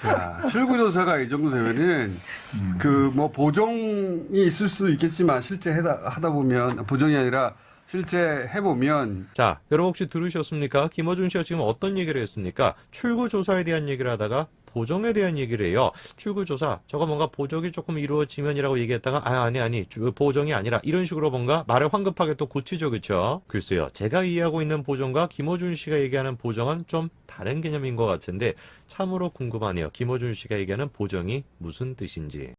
자, 출구조사가 이 정도 되면은 그 뭐 보정이 있을 수 있겠지만 실제 하다, 하다 보면 보정이 아니라 실제 해보면 자, 여러분 혹시 들으셨습니까? 김어준 씨가 지금 어떤 얘기를 했습니까? 출구 조사에 대한 얘기를 하다가 보정에 대한 얘기를 해요. 출구 조사, 저거 뭔가 보정이 조금 이루어지면이라고 얘기했다가 아 아니 아니 주- 보정이 아니라 이런 식으로 뭔가 말을 황급하게 또 고치죠, 그렇죠? 글쎄요, 제가 이해하고 있는 보정과 김어준 씨가 얘기하는 보정은 좀 다른 개념인 것 같은데 참으로 궁금하네요. 김어준 씨가 얘기하는 보정이 무슨 뜻인지.